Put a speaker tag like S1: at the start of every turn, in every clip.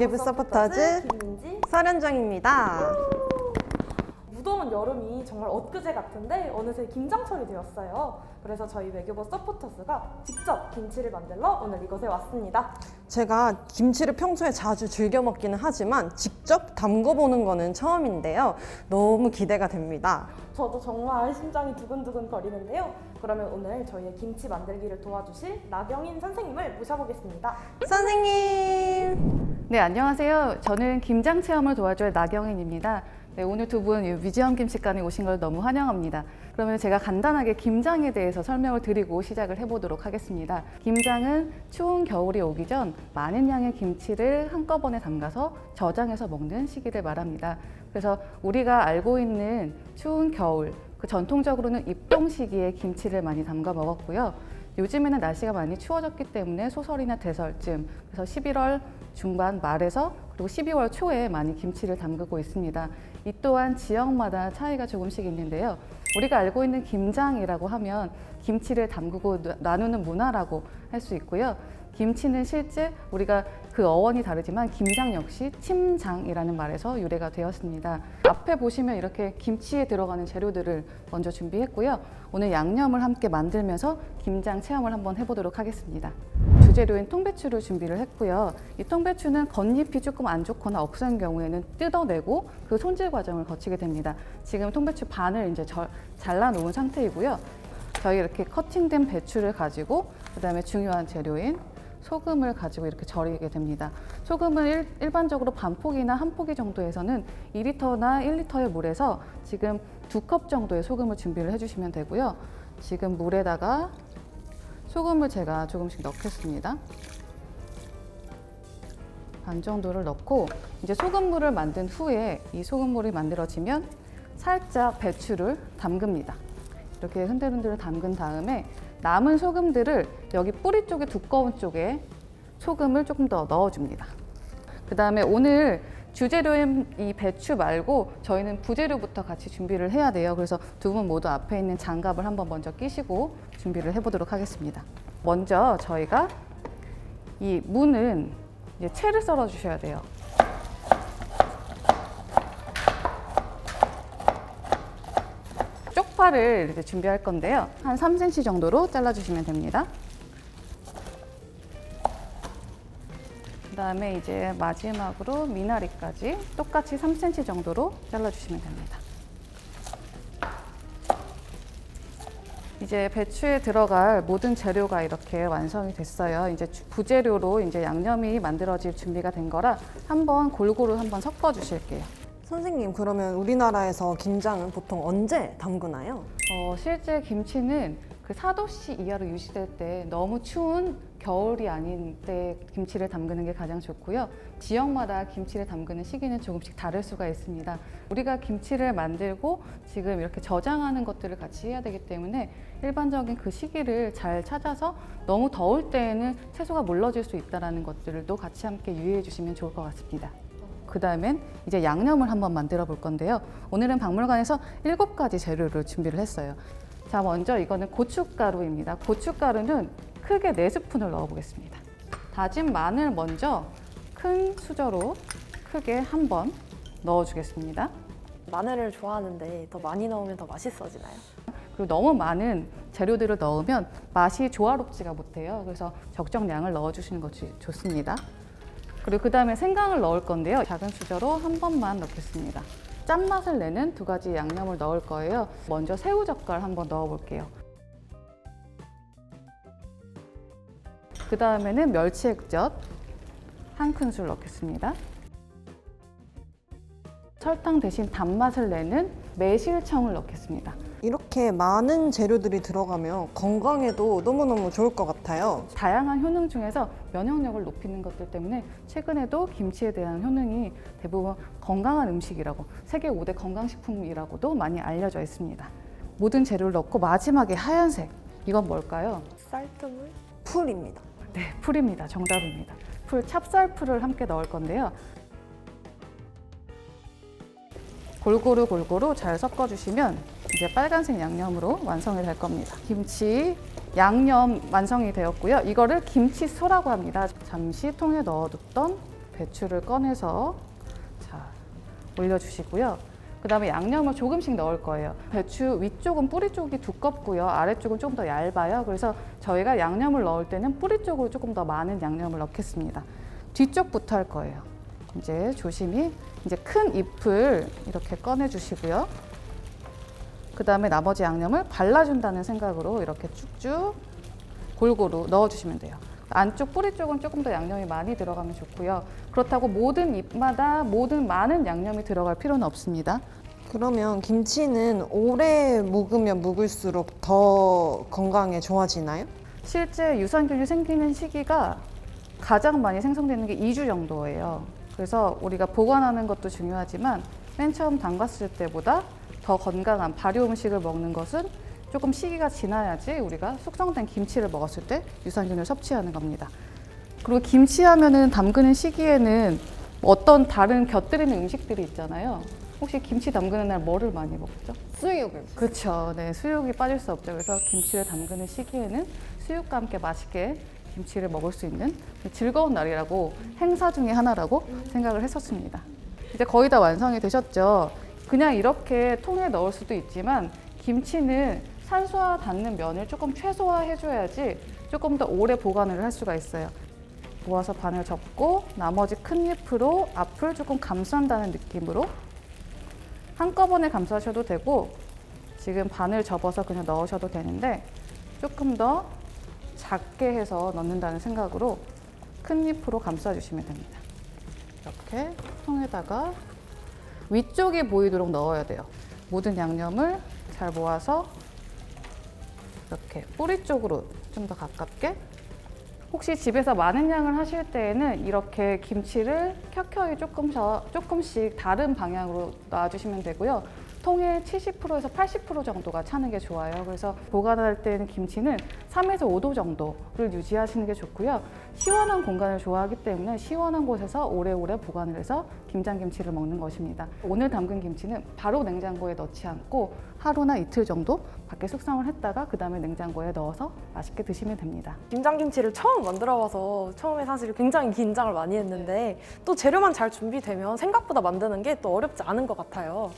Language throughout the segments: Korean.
S1: 외교부 서포터즈
S2: 김민지
S1: 설현정입니다.
S2: 무더운 여름이 정말 엊그제 같은데 어느새 김장철이 되었어요. 그래서 저희 외교부 서포터즈가 직접 김치를 만들러 오늘 이곳에 왔습니다.
S1: 제가 김치를 평소에 자주 즐겨 먹기는 하지만 직접 담궈보는 거는 처음인데요. 너무 기대가 됩니다.
S2: 저도 정말 심장이 두근두근 거리는데요. 그러면 오늘 저희의 김치 만들기를 도와주실 나경인 선생님을 모셔보겠습니다.
S1: 선생님!
S3: 네, 안녕하세요. 저는 김장 체험을 도와줄 나경인입니다. 네, 오늘 두 분 위지엄 김치관에 오신 걸 너무 환영합니다. 그러면 제가 간단하게 김장에 대해서 설명을 드리고 시작을 해보도록 하겠습니다. 김장은 추운 겨울이 오기 전 많은 양의 김치를 한꺼번에 담가서 저장해서 먹는 시기를 말합니다. 그래서 우리가 알고 있는 추운 겨울, 그 전통적으로는 입동 시기에 김치를 많이 담가 먹었고요. 요즘에는 날씨가 많이 추워졌기 때문에 소설이나 대설쯤 그래서 11월 중반 말에서 그리고 12월 초에 많이 김치를 담그고 있습니다. 이 또한 지역마다 차이가 조금씩 있는데요. 우리가 알고 있는 김장이라고 하면 김치를 담그고 나- 나누는 문화라고 할 수 있고요. 김치는 실제 우리가 그 어원이 다르지만 김장 역시 침장이라는 말에서 유래가 되었습니다. 앞에 보시면 이렇게 김치에 들어가는 재료들을 먼저 준비했고요. 오늘 양념을 함께 만들면서 김장 체험을 한번 해보도록 하겠습니다. 주재료인 통배추를 준비를 했고요. 이 통배추는 겉잎이 조금 안 좋거나 없은 경우에는 뜯어내고 그 손질 과정을 거치게 됩니다. 지금 통배추 반을 이제 절- 잘라 놓은 상태이고요. 저희 이렇게 커팅된 배추를 가지고 그 다음에 중요한 재료인 소금을 가지고 이렇게 절이게 됩니다. 소금은 일, 일반적으로 반 포기나 한 포기 정도에서는 2리터나 1리터의 물에서 지금 두 컵 정도의 소금을 준비를 해주시면 되고요. 지금 물에다가 소금을 제가 조금씩 넣겠습니다. 반 정도를 넣고 이제 소금물을 만든 후에 이 소금물이 만들어지면 살짝 배추를 담급니다. 이렇게 흔들흔들 담근 다음에 남은 소금들을 여기 뿌리 쪽에 두꺼운 쪽에 소금을 조금 더 넣어줍니다. 그 다음에 오늘 주재료인 이 배추 말고 저희는 부재료부터 같이 준비를 해야 돼요. 그래서 두 분 모두 앞에 있는 장갑을 한번 먼저 끼시고 준비를 해보도록 하겠습니다. 먼저 저희가 이 무는 이제 채를 썰어 주셔야 돼요. 쪽파를 이제 준비할 건데요. 한 3cm 정도로 잘라주시면 됩니다. 그 다음에 이제 마지막으로 미나리까지 똑같이 3cm 정도로 잘라주시면 됩니다. 이제 배추에 들어갈 모든 재료가 이렇게 완성이 됐어요. 이제 주- 부재료로 이제 양념이 만들어질 준비가 된 거라 한번 골고루 한번 섞어 주실게요.
S1: 선생님, 그러면 우리나라에서 김장은 보통 언제 담그나요?
S3: 어, 실제 김치는 그 4도씨 이하로 유지될 때 너무 추운 겨울이 아닌 때 김치를 담그는 게 가장 좋고요. 지역마다 김치를 담그는 시기는 조금씩 다를 수가 있습니다. 우리가 김치를 만들고 지금 이렇게 저장하는 것들을 같이 해야 되기 때문에 일반적인 그 시기를 잘 찾아서 너무 더울 때에는 채소가 물러질 수 있다는 것들도 같이 함께 유의해 주시면 좋을 것 같습니다. 그 다음엔 이제 양념을 한번 만들어 볼 건데요. 오늘은 박물관에서 일곱 가지 재료를 준비를 했어요. 자, 먼저 이거는 고춧가루입니다. 고춧가루는 크게 네 스푼을 넣어 보겠습니다. 다진 마늘 먼저 큰 수저로 크게 한번 넣어 주겠습니다.
S4: 마늘을 좋아하는데 더 많이 넣으면 더 맛있어지나요?
S3: 그리고 너무 많은 재료들을 넣으면 맛이 조화롭지가 못해요. 그래서 적정량을 넣어 주시는 것이 좋습니다. 그리고 그 다음에 생강을 넣을 건데요. 작은 수저로 한 번만 넣겠습니다. 짠맛을 내는 두 가지 양념을 넣을 거예요. 먼저 새우젓갈 한번 넣어볼게요. 그 다음에는 멸치액젓 한 큰술 넣겠습니다. 설탕 대신 단맛을 내는 매실청을 넣겠습니다.
S1: 이렇게 많은 재료들이 들어가면 건강에도 너무너무 좋을 것 같아요.
S3: 다양한 효능 중에서 면역력을 높이는 것들 때문에 최근에도 김치에 대한 효능이 대부분 건강한 음식이라고 세계 5대 건강식품이라고도 많이 알려져 있습니다. 모든 재료를 넣고 마지막에 하얀색 이건 뭘까요?
S4: 쌀뜨물?
S1: 풀입니다.
S3: 네, 풀입니다. 정답입니다. 풀 찹쌀풀을 함께 넣을 건데요. 골고루 골고루 잘 섞어주시면 이제 빨간색 양념으로 완성이 될 겁니다. 김치 양념 완성이 되었고요. 이거를 김치소라고 합니다. 잠시 통에 넣어뒀던 배추를 꺼내서 자 올려주시고요. 그 다음에 양념을 조금씩 넣을 거예요. 배추 위쪽은 뿌리 쪽이 두껍고요. 아래쪽은 조금 더 얇아요. 그래서 저희가 양념을 넣을 때는 뿌리 쪽으로 조금 더 많은 양념을 넣겠습니다. 뒤쪽부터 할 거예요. 이제 조심히 이제 큰 잎을 이렇게 꺼내 주시고요. 그 다음에 나머지 양념을 발라준다는 생각으로 이렇게 쭉쭉 골고루 넣어주시면 돼요. 안쪽 뿌리 쪽은 조금 더 양념이 많이 들어가면 좋고요. 그렇다고 모든 잎마다 모든 많은 양념이 들어갈 필요는 없습니다.
S1: 그러면 김치는 오래 묵으면 묵을수록 더 건강에 좋아지나요?
S3: 실제 유산균이 생기는 시기가 가장 많이 생성되는 게 2주 정도예요. 그래서 우리가 보관하는 것도 중요하지만 맨 처음 담갔을 때보다 더 건강한 발효 음식을 먹는 것은 조금 시기가 지나야지 우리가 숙성된 김치를 먹었을 때 유산균을 섭취하는 겁니다. 그리고 김치 하면은 담그는 시기에는 어떤 다른 곁들이는 음식들이 있잖아요. 혹시 김치 담그는 날 뭐를 많이 먹죠?
S1: 수육을.
S3: 그렇죠. 네, 수육이 빠질 수 없죠. 그래서 김치를 담그는 시기에는 수육과 함께 맛있게 김치를 먹을 수 있는 즐거운 날이라고 행사 중에 하나라고 생각을 했었습니다. 이제 거의 다 완성이 되셨죠. 그냥 이렇게 통에 넣을 수도 있지만 김치는 산소와 닿는 면을 조금 최소화해줘야지 조금 더 오래 보관을 할 수가 있어요. 모아서 반을 접고 나머지 큰 잎으로 앞을 조금 감싼다는 느낌으로 한꺼번에 감싸셔도 되고 지금 반을 접어서 그냥 넣으셔도 되는데 조금 더 작게 해서 넣는다는 생각으로 큰 잎으로 감싸주시면 됩니다. 이렇게 통에다가 위쪽이 보이도록 넣어야 돼요. 모든 양념을 잘 모아서 이렇게 뿌리 쪽으로 좀 더 가깝게 혹시 집에서 많은 양을 하실 때에는 이렇게 김치를 켜켜이 조금씩 다른 방향으로 놔주시면 되고요. 통에 70%에서 80% 정도가 차는 게 좋아요. 그래서 보관할 때는 김치는 3에서 5도 정도를 유지하시는 게 좋고요. 시원한 공간을 좋아하기 때문에 시원한 곳에서 오래오래 보관을 해서 김장김치를 먹는 것입니다. 오늘 담근 김치는 바로 냉장고에 넣지 않고 하루나 이틀 정도 밖에 숙성을 했다가 그 다음에 냉장고에 넣어서 맛있게 드시면 됩니다.
S4: 김장김치를 처음 만들어 와서 처음에 사실 굉장히 긴장을 많이 했는데 또 재료만 잘 준비되면 생각보다 만드는 게 또 어렵지 않은 것 같아요.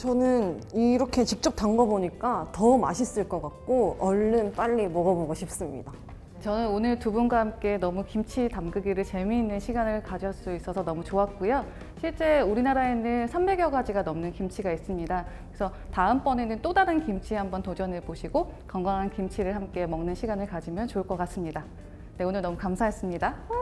S1: 저는 이렇게 직접 담궈 보니까 더 맛있을 것 같고 얼른 빨리 먹어보고 싶습니다.
S3: 저는 오늘 두 분과 함께 너무 김치 담그기를 재미있는 시간을 가질 수 있어서 너무 좋았고요. 실제 우리나라에는 300여 가지가 넘는 김치가 있습니다. 그래서 다음번에는 또 다른 김치 한번 도전해 보시고 건강한 김치를 함께 먹는 시간을 가지면 좋을 것 같습니다. 네, 오늘 너무 감사했습니다.